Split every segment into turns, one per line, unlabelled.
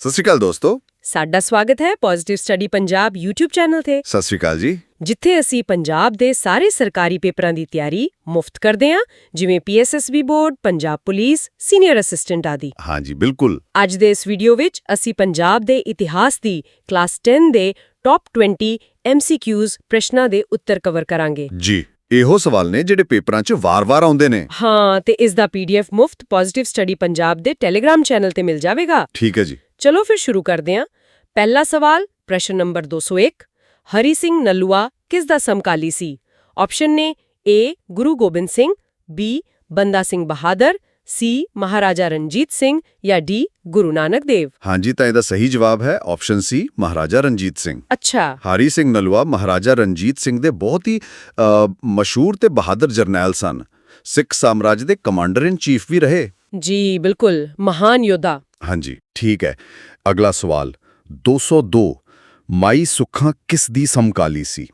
ਸਤਿ ਸ਼੍ਰੀ ਅਕਾਲ ਦੋਸਤੋ।
ਸਾਡਾ ਸਵਾਗਤ ਹੈ positive study Punjab YouTube channel ਤੇ।
ਸਤਿ ਸ਼੍ਰੀ ਅਕਾਲ ਜੀ।
ਜਿੱਥੇ ਅਸੀਂ ਪੰਜਾਬ ਦੇ ਸਾਰੇ ਸਰਕਾਰੀ ਪੇਪਰਾਂ ਦੀ ਤਿਆਰੀ ਮੁਫਤ ਕਰਦੇ ਹਾਂ ਜਿਵੇਂ PSSB board Punjab police senior assistant ਆਦਿ।
ਹਾਂਜੀ ਬਿਲਕੁਲ।
ਅੱਜ ਦੇ ਇਸ ਵੀਡੀਓ ਵਿੱਚ ਅਸੀਂ ਪੰਜਾਬ ਦੇ ਇਤਿਹਾਸ ਦੀ ਕਲਾਸ 10 ਦੇ ਟੌਪ 20 MCQs ਪ੍ਰਸ਼ਨਾਂ ਦੇ ਉੱਤਰ ਕਵਰ ਕਰਾਂਗੇ।
ਜੀ ਇਹੋ ਸਵਾਲ ਨੇ ਜਿਹੜੇ ਪੇਪਰਾਂ 'ਚ ਵਾਰ-ਵਾਰ ਆਉਂਦੇ ਨੇ।
ਹਾਂ ਤੇ ਇਸ ਦਾ PDF ਮੁਫਤ ਪੋਜ਼ਿਟਿਵ ਸਟੱਡੀ ਪੰਜਾਬ ਦੇ ਟੈਲੀਗ੍ਰਾਮ ਚੈਨਲ ਤੇ ਮਿਲ ਜਾਵੇਗਾ।
ਠੀਕ ਹੈ ਜੀ।
ਚਲੋ ਫਿਰ ਸ਼ੁਰੂ ਕਰਦੇ ਹਾਂ। ਪਹਿਲਾ ਸਵਾਲ ਪ੍ਰਸ਼ਨ ਨੰਬਰ 201 ਹਰੀ ਸਿੰਘ ਨਲੂਆ ਕਿਸ ਦਾ ਸਮਕਾਲੀ ਸੀ? ਆਪਸ਼ਨ ਨੇ A Guru Gobind Singh B Banda Singh Bahadur C Maharaja Ranjit Singh ਜਾਂ D ਗੁਰੂ ਨਾਨਕ ਦੇਵ।
ਹਾਂਜੀ ਤਾਂ ਇਹਦਾ ਸਹੀ ਜਵਾਬ ਹੈ ਆਪਸ਼ਨ ਸੀ ਮਹਾਰਾਜਾ ਰਣਜੀਤ ਸਿੰਘ।
ਅੱਛਾ।
ਹਾਰੀ ਸਿੰਘ ਨਲੂਆ ਮਹਾਰਾਜਾ ਰਣਜੀਤ ਸਿੰਘ ਦੇ ਬਹੁਤ ਹੀ ਮਸ਼ਹੂਰ ਤੇ ਬਹਾਦਰ ਜਰਨੈਲ ਸਨ। ਸਿੱਖ ਸਾਮਰਾਜ ਦੇ ਕਮਾਂਡਰ ਇਨ ਚੀਫ ਵੀ ਰਹੇ।
ਜੀ ਬਿਲਕੁਲ ਮਹਾਨ ਯੋਧਾ
ਹਾਂਜੀ ਠੀਕ ਹੈ ਅਗਲਾ ਸਵਾਲ 202 ਮਾਈ ਸੁੱਖਾਂ ਕਿਸ ਦੀ ਸਮਕਾਲੀ ਸੀ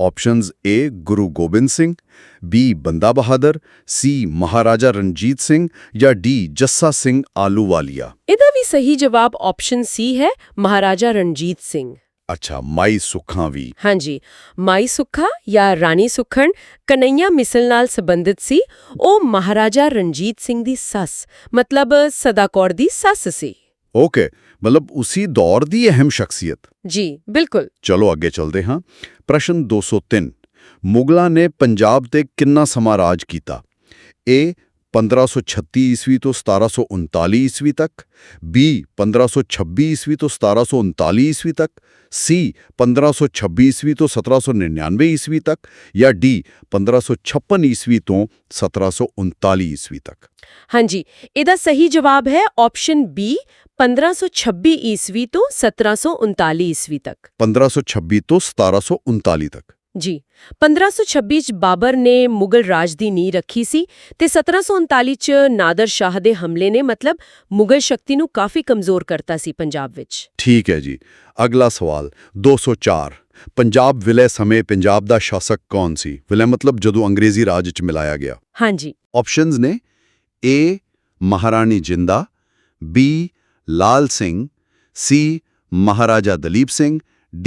options A Guru Gobind Singh B Banda Bahadur C Maharaja Ranjit Singh ਜਾਂ D ਜੱਸਾ ਸਿੰਘ ਆਲੂਵਾਲੀਆ
ਇਹਦਾ ਵੀ ਸਹੀ ਜਵਾਬ ਆਪਸ਼ਨ C ਹੈ ਮਹਾਰਾਜਾ ਰਣਜੀਤ ਸਿੰਘ
ਅੱਛਾ ਮਾਈ ਸੁੱਖਾਂ ਵੀ।
ਹਾਂਜੀ ਮਾਈ ਸੁੱਖਾ ਜਾਂ ਰਾਣੀ ਸੁਖਣ ਕਨਈਆ ਮਿਸਲ ਨਾਲ ਸੰਬੰਧਿਤ ਸੀ। ਉਹ ਮਹਾਰਾਜਾ ਰਣਜੀਤ ਸਿੰਘ ਦੀ ਸੱਸ ਮਤਲਬ ਸਦਾਕੌਰ ਦੀ ਸੱਸ ਸੀ।
ਓਕੇ ਮਤਲਬ ਉਸੇ ਦੌਰ ਦੀ ਅਹਿਮ ਸ਼ਖਸੀਅਤ।
ਜੀ ਬਿਲਕੁਲ।
ਚਲੋ ਅੱਗੇ ਚੱਲਦੇ ਹਾਂ। ਪ੍ਰਸ਼ਨ 203 ਮੁਗਲਾਂ ਨੇ ਪੰਜਾਬ ਤੇ ਕਿੰਨਾ ਸਮਾਂ ਰਾਜ ਕੀਤਾ? A 1536 ਈਸਵੀ ਤੋਂ 1739 ਈਸਵੀ ਤੱਕ B 1526 ਈਸਵੀ ਤੋਂ 1739 ਈਸਵੀ ਤੱਕ C 1526 ਈਸਵੀ ਤੋਂ 1799 ਈਸਵੀ ਤੱਕ ਜਾਂ D 1556 ਈਸਵੀ ਤੋਂ 1739 ਈਸਵੀ ਤੱਕ
ਹਾਂਜੀ ਇਹਦਾ ਸਹੀ ਜਵਾਬ ਹੈ ਆਪਸ਼ਨ B 1526 ਈਸਵੀ ਤੋਂ 1739 ਈਸਵੀ ਤੱਕ
1526 ਤੋਂ 1739 ਤੱਕ
ਜੀ 1526 ਚ ਬਾਬਰ ਨੇ ਮੁਗਲ ਰਾਜ ਦੀ ਨੀਂਹ ਰੱਖੀ ਸੀ ਤੇ 1739 ਚ ਨਾਦਰ ਸ਼ਾਹ ਦੇ ਹਮਲੇ ਨੇ ਮਤਲਬ ਮੁਗਲ ਸ਼ਕਤੀ ਨੂੰ ਕਾਫੀ ਕਮਜ਼ੋਰ ਕਰਤਾ ਸੀ ਪੰਜਾਬ ਵਿੱਚ।
ਠੀਕ ਹੈ ਜੀ। ਅਗਲਾ ਸਵਾਲ 204 ਪੰਜਾਬ ਵਿਲੈ ਸਮੇਂ ਪੰਜਾਬ ਦਾ ਸ਼ਾਸਕ ਕੌਣ ਸੀ? ਵਿਲੈ ਮਤਲਬ ਜਦੋਂ ਅੰਗਰੇਜ਼ੀ ਰਾਜ ਵਿੱਚ ਮਿਲਾਇਆ ਗਿਆ।
ਹਾਂਜੀ।
ਆਪਸ਼ਨਸ ਨੇ A ਮਹਾਰਾਣੀ ਜਿੰਦਾ B Lal Singh C Maharaja Dalip Singh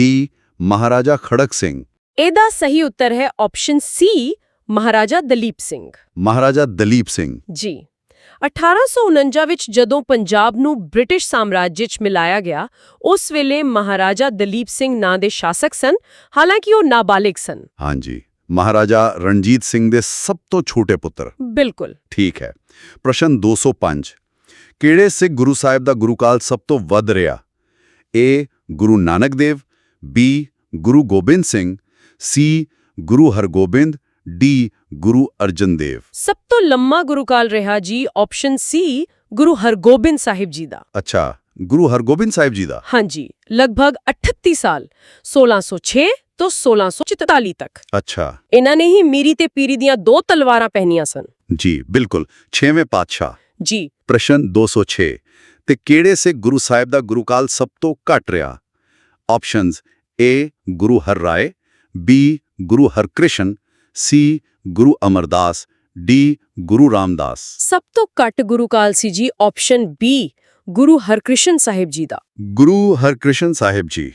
D Maharaja Kharak Singh.
ਇਹਦਾ ਸਹੀ ਉੱਤਰ ਹੈ ਆਪਸ਼ਨ ਸੀ ਮਹਾਰਾਜਾ ਦਲੀਪ ਸਿੰਘ।
ਮਹਾਰਾਜਾ ਦਲੀਪ ਸਿੰਘ।
ਜੀ। 1849 ਵਿੱਚ ਜਦੋਂ ਪੰਜਾਬ ਨੂੰ ਬ੍ਰਿਟਿਸ਼ ਸਾਮਰਾਜ ਵਿੱਚ ਮਿਲਾਇਆ ਗਿਆ ਉਸ ਵੇਲੇ ਮਹਾਰਾਜਾ ਦਲੀਪ ਸਿੰਘ ਨਾਂ ਦੇ ਸ਼ਾਸਕ ਸਨ ਹਾਲਾਂਕਿ ਉਹ ਨਾਬਾਲਿਗ ਸਨ।
ਹਾਂਜੀ। ਮਹਾਰਾਜਾ ਰਣਜੀਤ ਸਿੰਘ ਦੇ ਸਭ ਤੋਂ ਛੋਟੇ ਪੁੱਤਰ।
ਬਿਲਕੁਲ।
ਠੀਕ ਹੈ। ਪ੍ਰਸ਼ਨ 205 ਕਿਹੜੇ ਸਿੱਖ ਗੁਰੂ ਸਾਹਿਬ ਦਾ ਗੁਰੂਕਾਲ ਸਭ ਤੋਂ ਵੱਧ ਰਿਹਾ? A Guru Nanak Dev B Guru Gobind Singh C Guru Hargobind D ਗੁਰੂ ਅਰਜਨ ਦੇਵ।
ਸਭ ਤੋਂ ਲੰਮਾ ਗੁਰੂਕਾਲ ਰਿਹਾ ਜੀ ਆਪਸ਼ਨ ਸੀ ਗੁਰੂ ਹਰਗੋਬਿੰਦ ਸਾਹਿਬ ਜੀ ਦਾ।
ਅੱਛਾ ਗੁਰੂ ਹਰਗੋਬਿੰਦ ਸਾਹਿਬ ਜੀ ਦਾ?
ਹਾਂਜੀ ਲਗਭਗ 38 ਸਾਲ 1606 ਤੋਂ 1644 ਤੱਕ।
ਅੱਛਾ।
ਇਹਨਾਂ ਨੇ ਹੀ ਮੀਰੀ ਤੇ ਪੀਰੀ ਦੀਆਂ ਦੋ ਤਲਵਾਰਾਂ ਪਹਿਨੀਆਂ ਸਨ।
ਜੀ ਬਿਲਕੁਲ 6ਵੇਂ ਪਾਤਸ਼ਾਹ।
ਜੀ।
ਪ੍ਰਸ਼ਨ 206 ਤੇ ਕਿਹੜੇ ਸਿੱਖ ਗੁਰੂ ਸਾਹਿਬ ਦਾ ਗੁਰੂਕਾਲ ਸਭ ਤੋਂ ਘੱਟ ਰਿਹਾ? Options A Guru Har Rai B Guru Harkrishan C Guru Amardas D Guru Ramdas
ਸਭ ਤੋਂ ਘੱਟ ਗੁਰੂਕਾਲ ਸੀ ਜੀ ਆਪਸ਼ਨ ਬੀ ਗੁਰੂ ਹਰਕ੍ਰਿਸ਼ਨ ਸਾਹਿਬ ਜੀ ਦਾ।
ਗੁਰੂ ਹਰਕ੍ਰਿਸ਼ਨ ਸਾਹਿਬ ਜੀ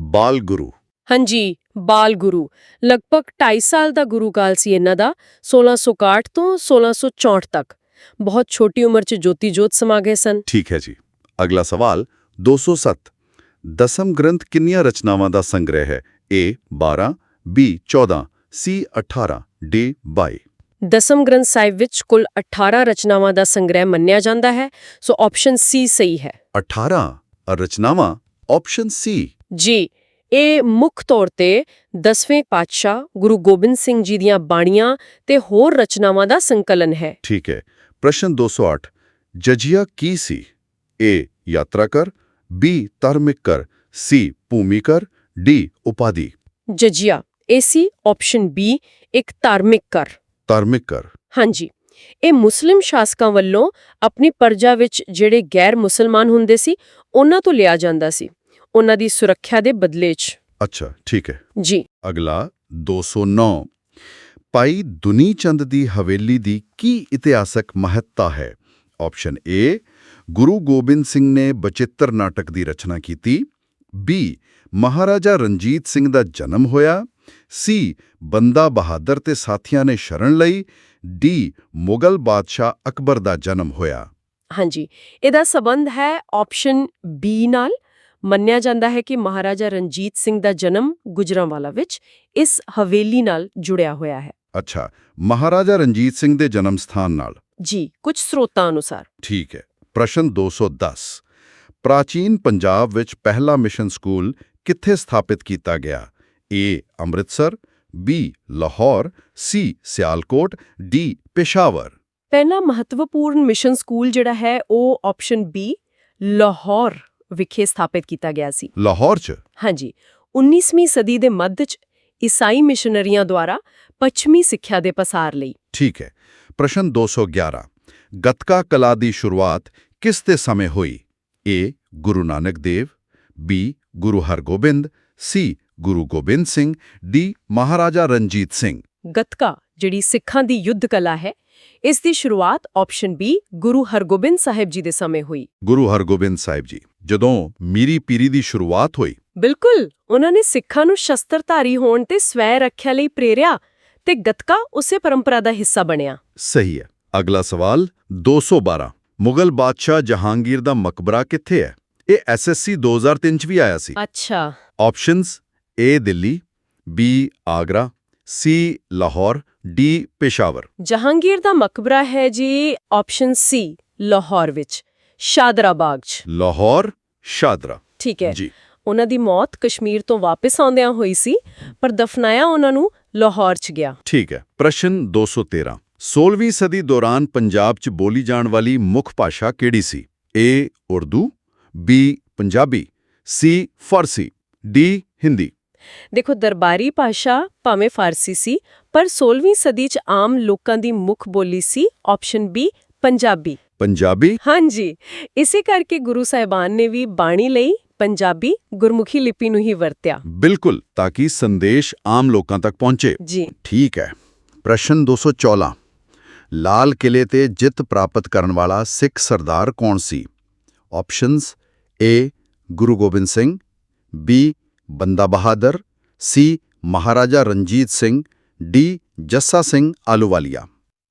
ਬਾਲ ਗੁਰੂ।
ਹਾਂਜੀ ਬਾਲ ਗੁਰੂ। ਲਗਭਗ 2.5 ਸਾਲ ਦਾ ਗੁਰੂਕਾਲ ਸੀ ਇਹਨਾਂ ਦਾ 1661 ਤੋਂ 1664 ਤੱਕ। ਬਹੁਤ ਛੋਟੀ ਉਮਰ 'ਚ ਜੋਤੀ ਜੋਤ ਸਮਾ ਗਏ ਸਨ।
ਠੀਕ ਹੈ ਜੀ। ਅਗਲਾ ਸਵਾਲ 207 ਦਸਮ ਗ੍ਰੰਥ ਕਿੰਨੀਆਂ ਰਚਨਾਵਾਂ ਦਾ ਸੰਗ੍ਰਹਿ ਹੈ? A 12 B 14 C 18 D 22
Dasam Granth Sahib ਵਿੱਚ ਕੁੱਲ 18 ਰਚਨਾਵਾਂ ਦਾ ਸੰਗ੍ਰਹਿ ਮੰਨਿਆ ਜਾਂਦਾ ਹੈ ਸੋ ਆਪਸ਼ਨ ਸੀ ਸਹੀ ਹੈ।
18 ਰਚਨਾਵਾਂ ਆਪਸ਼ਨ C
ਜੀ ਇਹ ਮੁੱਖ ਤੌਰ ਤੇ 10ਵੇਂ ਪਾਤਸ਼ਾਹ ਗੁਰੂ ਗੋਬਿੰਦ ਸਿੰਘ ਜੀ ਦੀਆਂ ਬਾਣੀਆਂ ਤੇ ਹੋਰ ਰਚਨਾਵਾਂ ਦਾ ਸੰਕਲਨ ਹੈ।
ਠੀਕ ਹੈ ਪ੍ਰਸ਼ਨ 208 ਜਜੀਆ ਕੀ ਸੀ? A ਯਾਤਰਾ ਕਰ B ਧਾਰਮਿਕ ਕਰ C ਭੂਮੀ ਕਰ D ਉਪਾਧੀ।
ਜਜੀਆ ਏਸੀ ਆਪਸ਼ਨ ਬੀ ਇੱਕ ਧਾਰਮਿਕ ਕਰ
ਧਾਰਮਿਕ ਕਰ
ਹਾਂਜੀ। ਇਹ ਮੁਸਲਿਮ ਸ਼ਾਸਕਾਂ ਵੱਲੋਂ ਆਪਣੀ ਪਰਜਾ ਵਿੱਚ ਜਿਹੜੇ ਗੈਰ ਮੁਸਲਮਾਨ ਹੁੰਦੇ ਸੀ ਉਹਨਾਂ ਤੋਂ ਲਿਆ ਜਾਂਦਾ ਸੀ। ਉਹਨਾਂ ਦੀ ਸੁਰੱਖਿਆ ਦੇ ਬਦਲੇ 'ਚ।
ਅੱਛਾ ਠੀਕ ਹੈ।
ਜੀ।
ਅਗਲਾ 209 ਭਾਈ ਦੁਨੀ ਚੰਦ ਦੀ ਹਵੇਲੀ ਦੀ ਕੀ ਇਤਿਹਾਸਕ ਮਹੱਤਤਾ ਹੈ? ਆਪਸ਼ਨ A ਗੁਰੂ ਗੋਬਿੰਦ ਸਿੰਘ ਨੇ ਬਚਿੱਤਰ ਨਾਟਕ ਦੀ ਰਚਨਾ ਕੀਤੀ। ਬੀ ਮਹਾਰਾਜਾ ਰਣਜੀਤ ਸਿੰਘ ਦਾ ਜਨਮ ਹੋਇਆ। ਸੀ ਬੰਦਾ ਬਹਾਦਰ ਤੇ ਸਾਥੀਆਂ ਨੇ ਸ਼ਰਨ ਲਈ। ਡੀ ਮੁਗਲ ਬਾਦਸ਼ਾਹ ਅਕਬਰ ਦਾ ਜਨਮ ਹੋਇਆ।
ਹਾਂਜੀ ਇਹਦਾ ਸਬੰਧ ਹੈ ਆਪਸ਼ਨ ਬੀ ਨਾਲ। ਮੰਨਿਆ ਜਾਂਦਾ ਹੈ ਕਿ ਮਹਾਰਾਜਾ ਰਣਜੀਤ ਸਿੰਘ ਦਾ ਜਨਮ ਗੁਜਰਾਂਵਾਲਾ ਵਿੱਚ ਇਸ ਹਵੇਲੀ ਨਾਲ ਜੁੜਿਆ ਹੋਇਆ ਹੈ।
ਅੱਛਾ ਮਹਾਰਾਜਾ ਰਣਜੀਤ ਸਿੰਘ ਦੇ ਜਨਮ ਸਥਾਨ ਨਾਲ।
ਜੀ ਕੁਝ ਸਰੋਤਾਂ ਅਨੁਸਾਰ।
ਠੀਕ ਹੈ ਪ੍ਰਸ਼ਨ 210 ਪ੍ਰਾਚੀਨ ਪੰਜਾਬ ਵਿੱਚ ਪਹਿਲਾ ਮਿਸ਼ਨ ਸਕੂਲ ਕਿੱਥੇ ਸਥਾਪਿਤ ਕੀਤਾ ਗਿਆ? A Amritsar B Lahore C Sialkot D Peshawar.
ਪਹਿਲਾ ਮਹੱਤਵਪੂਰਨ ਮਿਸ਼ਨ ਸਕੂਲ ਜਿਹੜਾ ਹੈ ਉਹ ਆਪਸ਼ਨ ਬੀ ਲਾਹੌਰ ਵਿਖੇ ਸਥਾਪਿਤ ਕੀਤਾ ਗਿਆ ਸੀ।
ਲਾਹੌਰ 'ਚ?
ਹਾਂਜੀ। 19ਵੀਂ ਸਦੀ ਦੇ ਮੱਧ 'ਚ ਈਸਾਈ ਮਿਸ਼ਨਰੀਆਂ ਦੁਆਰਾ ਪੱਛਮੀ ਸਿੱਖਿਆ ਦੇ ਪਸਾਰ ਲਈ।
ਠੀਕ ਹੈ। ਪ੍ਰਸ਼ਨ 211 ਗੱਤਕਾ ਕਲਾ ਦੀ ਸ਼ੁਰੂਆਤ ਕਿਸ ਦੇ ਸਮੇਂ ਹੋਈ? A Guru Nanak Dev B Guru Hargobind C Guru Gobind Singh D Maharaja Ranjit Singh
gatka ਜਿਹੜੀ ਸਿੱਖਾਂ ਦੀ ਯੁੱਧ ਕਲਾ ਹੈ ਇਸ ਦੀ ਸ਼ੁਰੂਆਤ ਆਪਸ਼ਨ ਬੀ ਗੁਰੂ ਹਰਗੋਬਿੰਦ ਸਾਹਿਬ ਜੀ ਦੇ ਸਮੇਂ ਹੋਈ।
ਗੁਰੂ ਹਰਗੋਬਿੰਦ ਸਾਹਿਬ ਜੀ ਜਦੋਂ ਮੀਰੀ ਪੀਰੀ ਦੀ ਸ਼ੁਰੂਆਤ ਹੋਈ।
ਬਿਲਕੁਲ ਉਹਨਾਂ ਨੇ ਸਿੱਖਾਂ ਨੂੰ ਸ਼ਸਤਰਧਾਰੀ ਹੋਣ ਤੇ ਸਵੈ ਰੱਖਿਆ ਲਈ ਪ੍ਰੇਰਿਆ ਤੇ ਗੱਤਕਾ ਉਸੇ ਪਰੰਪਰਾ ਦਾ ਹਿੱਸਾ ਬਣਿਆ।
ਸਹੀ ਹੈ। ਅਗਲਾ ਸਵਾਲ 212 ਮੁਗਲ ਬਾਦਸ਼ਾਹ ਜਹਾਂਗੀਰ ਦਾ ਮਕਬਰਾ ਕਿੱਥੇ ਹੈ? ਇਹ ਐਸਐਸਸੀ 2003 ਚ ਵੀ ਆਇਆ ਸੀ।
ਅੱਛਾ।
Options A Delhi B Agra C Lahore D Peshawar.
Jahangir ਦਾ ਮਕਬਰਾ ਹੈ ਜੀ ਆਪਸ਼ਨ ਸੀ ਲਾਹੌਰ ਵਿੱਚ ਸ਼ਾਦਰਾ ਬਾਗ 'ਚ।
ਲਾਹੌਰ ਸ਼ਾਦਰਾ।
ਠੀਕ ਹੈ।
ਜੀ।
ਉਹਨਾਂ ਦੀ ਮੌਤ ਕਸ਼ਮੀਰ ਤੋਂ ਵਾਪਸ ਆਉਂਦਿਆਂ ਹੋਈ ਸੀ ਪਰ ਦਫਨਾਇਆ ਉਹਨਾਂ ਨੂੰ ਲਾਹੌਰ 'ਚ ਗਿਆ।
ਠੀਕ ਹੈ। ਪ੍ਰਸ਼ਨ 213 16ਵੀਂ ਸਦੀ ਦੌਰਾਨ ਪੰਜਾਬ 'ਚ ਬੋਲੀ ਜਾਣ ਵਾਲੀ ਮੁੱਖ ਭਾਸ਼ਾ ਕਿਹੜੀ ਸੀ? A Urdu B Punjabi C Farsi D Hindi.
ਦੇਖੋ ਦਰਬਾਰੀ ਭਾਸ਼ਾ ਭਾਵੇਂ ਫਾਰਸੀ ਸੀ ਪਰ 16ਵੀਂ ਸਦੀ 'ਚ ਆਮ ਲੋਕਾਂ ਦੀ ਮੁੱਖ ਬੋਲੀ ਸੀ ਆਪਸ਼ਨ ਬੀ ਪੰਜਾਬੀ।
ਪੰਜਾਬੀ?
ਹਾਂਜੀ। ਇਸੇ ਕਰਕੇ ਗੁਰੂ ਸਾਹਿਬਾਨ ਨੇ ਵੀ ਬਾਣੀ ਲਈ ਪੰਜਾਬੀ ਗੁਰਮੁਖੀ ਲਿਪੀ ਨੂੰ ਹੀ ਵਰਤਿਆ।
ਬਿਲਕੁਲ ਤਾਂ ਕਿ ਸੰਦੇਸ਼ ਆਮ ਲੋਕਾਂ ਤੱਕ ਪਹੁੰਚੇ।
ਜੀ।
ਠੀਕ ਹੈ। ਪ੍ਰਸ਼ਨ 214 ਲਾਲ ਕਿਲੇ ਤੇ ਜਿੱਤ ਪ੍ਰਾਪਤ ਕਰਨ ਵਾਲਾ ਸਿੱਖ ਸਰਦਾਰ ਕੌਣ ਸੀ? Options A Guru Gobind Singh B Banda Bahadur C Maharaja Ranjit Singh D Jassa Singh Ahluwalia.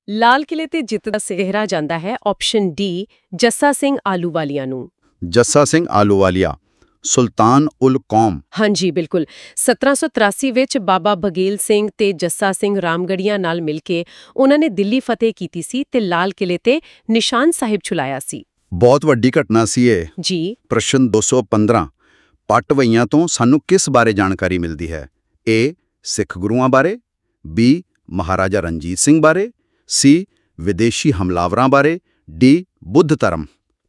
ਲਾਲ ਕਿਲੇ ਤੇ ਜਿੱਤ ਦਾ ਸਿਹਰਾ ਜਾਂਦਾ ਹੈ ਆਪਸ਼ਨ ਡੀ ਜੱਸਾ ਸਿੰਘ ਆਲੂਵਾਲੀਆ ਨੂੰ।
ਜੱਸਾ ਸਿੰਘ ਆਲੂਵਾਲੀਆ। ਸੁਲਤਾਨ ਉਲ ਕੌਮ।
ਹਾਂਜੀ ਬਿਲਕੁਲ। 1783 ਵਿੱਚ ਬਾਬਾ ਬਗੇਲ ਸਿੰਘ ਤੇ ਜੱਸਾ ਸਿੰਘ ਰਾਮਗੜੀਆਂ ਨਾਲ ਮਿਲ ਕੇ ਉਹਨਾਂ ਨੇ ਦਿੱਲੀ ਫਤਿਹ ਕੀਤੀ ਸੀ ਤੇ ਲਾਲ ਕਿਲੇ ਤੇ ਨਿਸ਼ਾਨ ਸਾਹਿਬ ਛੁਲਾਇਆ ਸੀ।
ਬਹੁਤ ਵੱਡੀ ਘਟਨਾ ਸੀ ਇਹ।
ਜੀ।
ਪ੍ਰਸ਼ਨ 215 ਪਟਵਈਆਂ ਤੋਂ ਸਾਨੂੰ ਕਿਸ ਬਾਰੇ ਜਾਣਕਾਰੀ ਮਿਲਦੀ ਹੈ? ਏ ਸਿੱਖ ਗੁਰੂਆਂ ਬਾਰੇ ਬੀ ਮਹਾਰਾਜਾ ਰਣਜੀਤ ਸਿੰਘ ਬਾਰੇ ਸੀ ਵਿਦੇਸ਼ੀ ਹਮਲਾਵਰਾਂ ਬਾਰੇ ਡੀ ਬੁੱਧ ਧਰਮ।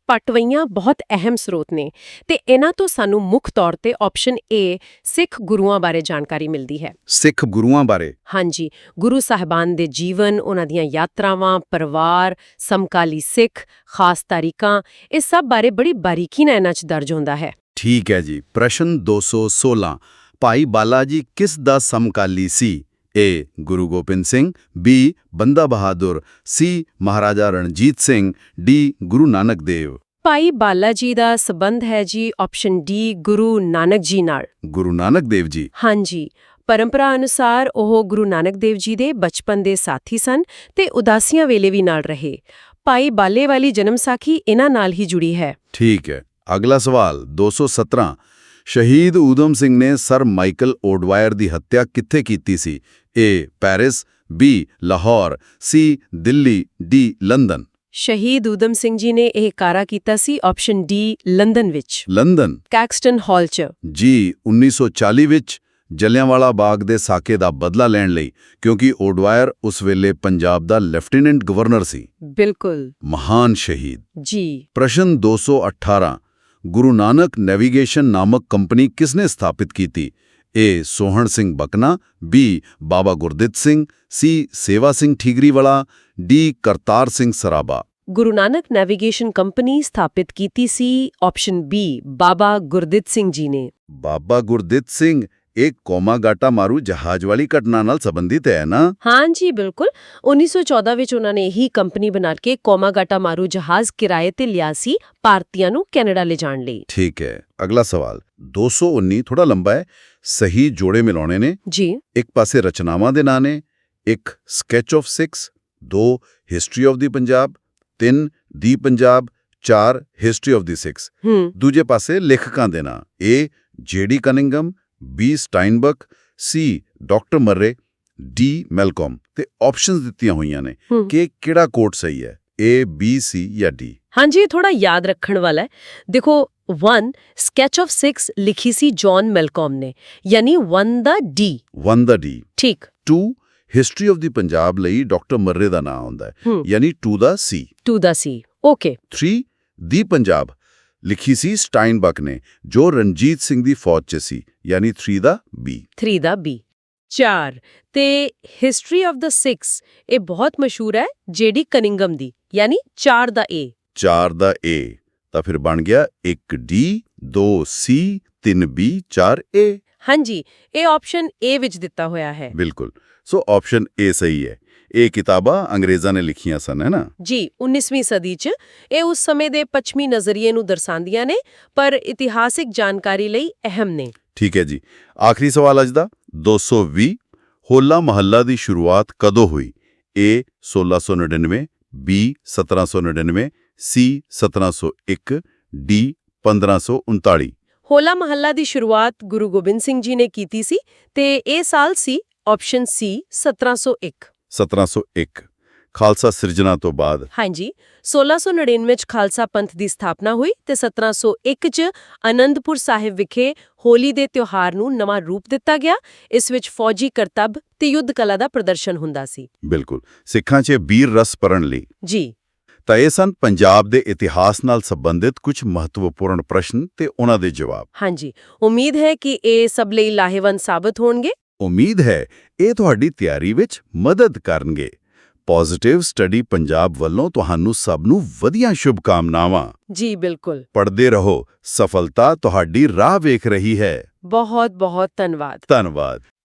ਪਟਵਈਆਂ ਬਹੁਤ ਅਹਿਮ ਸਰੋਤ ਨੇ ਤੇ ਇਹਨਾਂ ਤੋਂ ਸਾਨੂੰ ਮੁੱਖ ਤੌਰ ਤੇ ਆਪਸ਼ਨ ਏ ਸਿੱਖ ਗੁਰੂਆਂ ਬਾਰੇ ਜਾਣਕਾਰੀ ਮਿਲਦੀ ਹੈ।
ਸਿੱਖ ਗੁਰੂਆਂ ਬਾਰੇ?
ਹਾਂਜੀ ਗੁਰੂ ਸਾਹਿਬਾਨ ਦੇ ਜੀਵਨ ਉਹਨਾਂ ਦੀਆਂ ਯਾਤਰਾਵਾਂ ਪਰਿਵਾਰ ਸਮਕਾਲੀ ਸਿੱਖ ਖਾਸ ਤਾਰੀਖਾਂ ਇਹ ਸਭ ਬਾਰੇ ਬੜੀ ਬਾਰੀਕੀ ਨਾਲ ਇਹਨਾਂ 'ਚ ਦਰਜ ਹੁੰਦਾ ਹੈ।
ਠੀਕ ਹੈ ਜੀ ਪ੍ਰਸ਼ਨ 216 ਭਾਈ ਬਾਲਾ ਜੀ ਕਿਸ ਦਾ ਸਮਕਾਲੀ ਸੀ? A Guru Gobind Singh B Banda Bahadur C Maharaja Ranjit Singh D Guru Nanak Dev
Bhai Bala ji ਦਾ ਸਬੰਧ ਹੈ ਜੀ ਆਪਸ਼ਨ ਡੀ ਗੁਰੂ ਨਾਨਕ ਜੀ ਨਾਲ
ਗੁਰੂ ਨਾਨਕ ਦੇਵ ਜੀ
ਹਾਂਜੀ ਪਰੰਪਰਾ ਅਨੁਸਾਰ ਉਹ ਗੁਰੂ ਨਾਨਕ ਦੇਵ ਜੀ ਦੇ ਬਚਪਨ ਦੇ ਸਾਥੀ ਸਨ ਤੇ ਉਦਾਸੀਆਂ ਵੇਲੇ ਵੀ ਨਾਲ ਰਹੇ ਭਾਈ ਬਾਲੇ ਵਾਲੀ ਜਨਮ ਸਾਖੀ ਇਹਨਾਂ ਨਾਲ ਹੀ ਜੁੜੀ ਹੈ
ਠੀਕ ਹੈ ਅਗਲਾ ਸਵਾਲ 217 ਸ਼ਹੀਦ ਊਧਮ ਸਿੰਘ ਨੇ ਸਰ ਮਾਈਕਲ ਓਡਵਾਇਰ ਦੀ ਹੱਤਿਆ ਕਿੱਥੇ ਕੀਤੀ ਸੀ? A Paris B Lahore C Delhi D London
Shaheed Udham Singh ji ਨੇ ਇਹ ਕਾਰਾ ਕੀਤਾ ਸੀ ਆਪਸ਼ਨ ਡੀ ਲੰਡਨ ਵਿੱਚ।
ਲੰਡਨ
ਕੈਕਸਟਨ ਹਾਲ 'ਚ।
ਜੀ 1940 ਵਿੱਚ ਜਲਿਆਂਵਾਲਾ ਬਾਗ ਦੇ ਸਾਕੇ ਦਾ ਬਦਲਾ ਲੈਣ ਲਈ ਕਿਉਂਕਿ ਓਡਵਾਇਰ ਉਸ ਵੇਲੇ ਪੰਜਾਬ ਦਾ ਲੈਫਟੀਨੈਂਟ ਗਵਰਨਰ ਸੀ।
ਬਿਲਕੁਲ।
ਮਹਾਨ ਸ਼ਹੀਦ।
ਜੀ।
ਪ੍ਰਸ਼ਨ 218 ਗੁਰੂ ਨਾਨਕ ਨੈਵੀਗੇਸ਼ਨ ਨਾਮਕ ਕੰਪਨੀ ਕਿਸ ਨੇ ਸਥਾਪਿਤ ਕੀਤੀ? A. Sohan Singh Bakna B. Baba Gurdit Singh C. Sewa Singh Thikriwala D. Kartar Singh Sarabha
Guru Nanak navigation company ਸਥਾਪਿਤ ਕੀਤੀ ਸੀ ਆਪਸ਼ਨ ਬੀ ਬਾਬਾ ਗੁਰਦਿੱਤ ਸਿੰਘ ਜੀ ਨੇ।
ਬਾਬਾ ਗੁਰਦਿੱਤ ਸਿੰਘ ਇਹ ਕੋਮਾਗਾਟਾ ਮਾਰੂ ਜਹਾਜ਼ ਵਾਲੀ ਘਟਨਾ ਨਾਲ ਸੰਬੰਧਿਤ ਹੈ ਨਾ?
ਹਾਂ ਜੀ ਬਿਲਕੁਲ 1914 ਵਿੱਚ ਉਹਨਾਂ ਨੇ ਇਹੀ ਕੰਪਨੀ ਬਣਾ ਕੇ ਕੋਮਾਗਾਟਾ ਮਾਰੂ ਜਹਾਜ਼ ਕਿਰਾਏ ਤੇ ਲਿਆ ਸੀ ਭਾਰਤੀਆਂ ਨੂੰ ਕੈਨੇਡਾ ਲਿਜਾਣ ਲਈ।
ਠੀਕ ਹੈ। ਅਗਲਾ ਸਵਾਲ। 219 ਥੋੜਾ ਲੰਬਾ ਹੈ। ਸਹੀ ਜੋੜੇ ਮਿਲਾਉਣੇ ਨੇ।
ਜੀ।
ਇੱਕ ਪਾਸੇ ਰਚਨਾਵਾਂ ਦੇ ਨਾਂ ਨੇ। ਇੱਕ ਸਕੈਚ ਆਫ 6 ਦੋ ਹਿਸਟਰੀ ਆਫ ਦੀ ਪੰਜਾਬ ਤਿੰਨ ਦੀ ਪੰਜਾਬ ਚਾਰ ਹਿਸਟਰੀ ਆਫ ਦੀ 6
ਹੂੰ।
ਦੂਜੇ ਪਾਸੇ ਲੇਖਕਾਂ ਦੇ ਨਾਂ। A J D Cunningham B Steinberg C doctor Murray D Malcolm ਤੇ ਆਪਸ਼ਨਸ ਦਿੱਤੀਆਂ ਹੋਈਆਂ ਨੇ
ਹੂੰ।
ਕਿ ਕਿਹੜਾ ਕੋਡ ਸਹੀ ਹੈ ਏ ਬੀ ਸੀ ਜਾਂ ਡੀ
ਹਾਂਜੀ ਇਹ ਥੋੜਾ ਯਾਦ ਰੱਖਣ ਵਾਲਾ ਹੈ ਦੇਖੋ 1 ਸਕੈਚ ਆਫ 6 ਲਿਖੀ ਸੀ ਜੌਨ ਮੈਲਕਮ ਨੇ ਯਾਨੀ 1 ਦਾ ਡੀ
1 ਦਾ ਡੀ
ਠੀਕ
2 ਹਿਸਟਰੀ ਆਫ ਦੀ ਪੰਜਾਬ ਲਈ ਡਾਕਟਰ ਮਰਰੇ ਦਾ ਨਾਮ ਆਉਂਦਾ ਹੈ
ਹੂੰ
ਯਾਨੀ 2 ਦਾ ਸੀ
2 ਦਾ ਸੀ ਓਕੇ
3 ਦੀ ਪੰਜਾਬ ਲਿਖੀ ਸੀ ਸਟਾਈਨਬਕ ਨੇ ਜੋ ਰਣਜੀਤ ਸਿੰਘ ਦੀ ਫੌਜ 'ਚ ਸੀ ਯਾਨੀ 3 ਦਾ ਬੀ
3 ਦਾ ਬੀ 4 ਤੇ ਹਿਸਟਰੀ ਆਫ ਦਾ 6 ਇਹ ਬਹੁਤ ਮਸ਼ਹੂਰ ਹੈ ਜੇਡੀ ਕਨਿੰਗਮ ਦੀ ਯਾਨੀ 4 ਦਾ ਏ
4 ਦਾ ਏ ਤਾਂ ਫਿਰ ਬਣ ਗਿਆ 1 ਡੀ 2 ਸੀ 3 ਬੀ 4 ਏ
ਹਾਂਜੀ ਇਹ ਆਪਸ਼ਨ ਏ ਵਿੱਚ ਦਿੱਤਾ ਹੋਇਆ ਹੈ।
ਬਿਲਕੁਲ। ਸੋ ਆਪਸ਼ਨ ਏ ਸਹੀ ਹੈ। ਇਹ ਕਿਤਾਬਾਂ ਅੰਗਰੇਜ਼ਾਂ ਨੇ ਲਿਖੀਆਂ ਸਨ ਹੈ ਨਾ?
ਜੀ 19ਵੀਂ ਸਦੀ 'ਚ ਇਹ ਉਸ ਸਮੇਂ ਦੇ ਪੱਛਮੀ ਨਜ਼ਰੀਏ ਨੂੰ ਦਰਸਾਉਂਦੀਆਂ ਨੇ ਪਰ ਇਤਿਹਾਸਿਕ ਜਾਣਕਾਰੀ ਲਈ ਅਹਿਮ ਨੇ।
ਠੀਕ ਹੈ ਜੀ। ਆਖਰੀ ਸਵਾਲ ਅੱਜ ਦਾ 220 ਹੋਲਾ ਮਹੱਲਾ ਦੀ ਸ਼ੁਰੂਆਤ ਕਦੋਂ ਹੋਈ? A 1699 B 1799 C 1701 D 1539
Hola Mohalla ਦੀ ਸ਼ੁਰੂਆਤ ਗੁਰੂ ਗੋਬਿੰਦ ਸਿੰਘ ਜੀ ਨੇ ਕੀਤੀ ਸੀ ਤੇ ਇਹ ਸਾਲ ਸੀ ਆਪਸ਼ਨ ਸੀ 1701
1701 ਖਾਲਸਾ ਸਿਰਜਣਾ ਤੋਂ ਬਾਅਦ।
ਹਾਂਜੀ 1699 ਵਿੱਚ ਖਾਲਸਾ ਪੰਥ ਦੀ ਸਥਾਪਨਾ ਹੋਈ ਤੇ 1701 ਚ ਆਨੰਦਪੁਰ ਸਾਹਿਬ ਵਿਖੇ ਹੋਲੀ ਦੇ ਤਿਉਹਾਰ ਨੂੰ ਨਵਾਂ ਰੂਪ ਦਿੱਤਾ ਗਿਆ। ਇਸ ਵਿੱਚ ਫੌਜੀ ਕਰਤੱਵ ਤੇ ਯੁੱਧ ਕਲਾ ਦਾ ਪ੍ਰਦਰਸ਼ਨ ਹੁੰਦਾ ਸੀ।
ਬਿਲਕੁਲ। ਸਿੱਖਾਂ 'ਚ ਵੀਰ ਰਸ ਪੜਨ ਲਈ।
ਜੀ।
ਤਾਂ ਇਹ ਸਨ ਪੰਜਾਬ ਦੇ ਇਤਿਹਾਸ ਨਾਲ ਸੰਬੰਧਿਤ ਕੁਝ ਮਹੱਤਵਪੂਰਨ ਪ੍ਰਸ਼ਨ ਤੇ ਉਹਨਾਂ ਦੇ ਜਵਾਬ।
ਹਾਂਜੀ। ਉਮੀਦ ਹੈ ਕਿ ਇਹ ਸਭ ਲਈ ਲਾਹੇਵੰਦ ਸਾਬਤ ਹੋਣਗੇ।
ਉਮੀਦ ਹੈ ਇਹ ਤੁਹਾਡੀ ਤਿਆਰੀ ਵਿੱਚ ਮਦਦ ਕਰਨਗੇ। ਪੋਜ਼ਿਟਿਵ ਸਟੱਡੀ ਪੰਜਾਬ ਵੱਲੋਂ ਤੁਹਾਨੂੰ ਸਭ ਨੂੰ ਵਧੀਆ ਸ਼ੁਭਕਾਮਨਾਵਾਂ।
ਜੀ ਬਿਲਕੁਲ।
ਪੜ੍ਹਦੇ ਰਹੋ। ਸਫਲਤਾ ਤੁਹਾਡੀ ਰਾਹ ਵੇਖ ਰਹੀ ਹੈ।
ਬਹੁਤ ਬਹੁਤ ਧੰਨਵਾਦ।
ਧੰਨਵਾਦ।